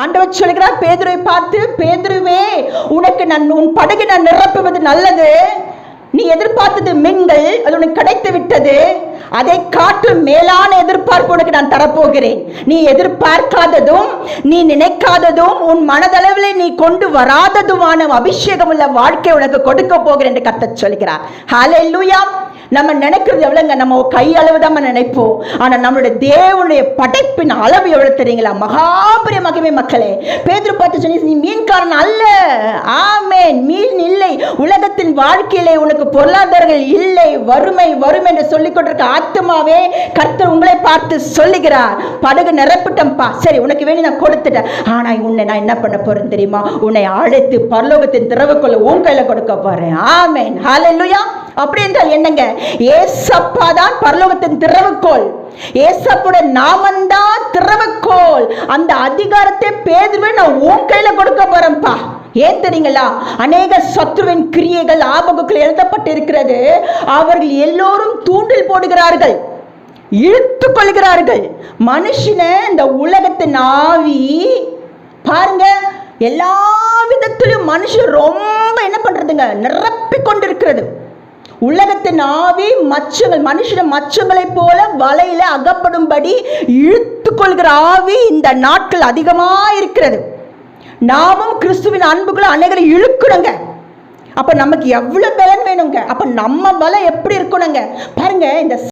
ஆண்டவர் சொல்கிறார் பேதுருவை பார்த்து பேதுருவே உனக்கு நான் உன் படகை நான் நிரப்புவது நல்லது. நீ எதிர்பார்த்தது மீன்கள் அது உனக்கு கிடைத்து விட்டது. அதை காட்டும் மேலான எதிர்பார்ப்பு உனக்கு நான் தரப்போகிறேன். நீ எதிர்பார்க்காததும் நீ நினைக்காததும் உன் மனதளவில் நீ கொண்டு வராததுமான அபிஷேகம் உள்ள வாழ்க்கை உனக்கு கொடுக்க போகிறேன் என்று கத்த சொல்கிறார் ஹalleluya நம்ம நினைக்கிறது எவ்வளவுங்க? நம்ம கையளவு தான் நம்ம நினைப்போம். ஆனா நம்மளுடைய தேவனுடைய படைப்பின் அளவு எவ்வளவு தெரியுங்களா? மகாபரிய மகிமை மக்களே. பேதுரு பார்த்து சொன்னி நீ மீன்காரன் அல்ல. ஆமேன். மீன் உலகத்தின் வாழ்க்கையிலே உனக்கு பொருளாதாரங்கள் இல்லை வறுமை வரும் என்று சொல்லிக் கொண்டிருக்க ஆத்மாவே கர்த்தர் உங்களை பார்த்து சொல்லுகிறார். படகு நிரப்பிட்டம்பா. சரி உனக்கு வேண்டி நான் கொடுத்துட்டேன். ஆனா உன்னை நான் என்ன பண்ண போறேன் தெரியுமா? உன்னை அழைத்து பரலோகத்தின் திறவுக்குள்ள உன் கையில கொடுக்க போறேன். ஆமேன். ஹalleluya அப்படி என்றால் என்னங்க? ஏசப்பா தான் பரலோகத்தின் திறவுக்கோள் ஏசப்புடைய நாமந்தான் திறவுக்கோள் அந்த அதிகாரத்தை பேதுருவே நான் உன் கையில கொடுக்க போறேன் ஏன் தெரியுங்களா அநேக சத்ருவின் கிரியைகள் ஆபகுக்கள் எழுதப்பட்டு இருக்கிறது அவர்கள் எல்லோரும் தூண்டில் போடுகிறார்கள் இழுத்து கொள்கிறார்கள். மனுஷனை இந்த உலகத்தின் ஆவி. பாருங்க எல்லா விதத்திலும் மனுஷன் ரொம்ப என்ன பண்றதுங்க? நிரப்பி கொண்டிருக்கிறது. உலகத்தின் ஆவி மச்சங்கள் மனுஷன மச்சங்களைப் போல வலையில அகப்படும்படி இழுத்து கொள்கிற ஆவி இந்த நாட்கள் அதிகமாக இருக்கிறது நாமும் கிறிஸ்துவின் அன்புக்குள்ள அநேகரை இழுக்கணுங்க. அப்போ நமக்கு எவ்வளவு பலன் வேணுங்க? அப்ப நம்ம பலம் எப்படி இருக்கணுங்க? பாருங்க இந்த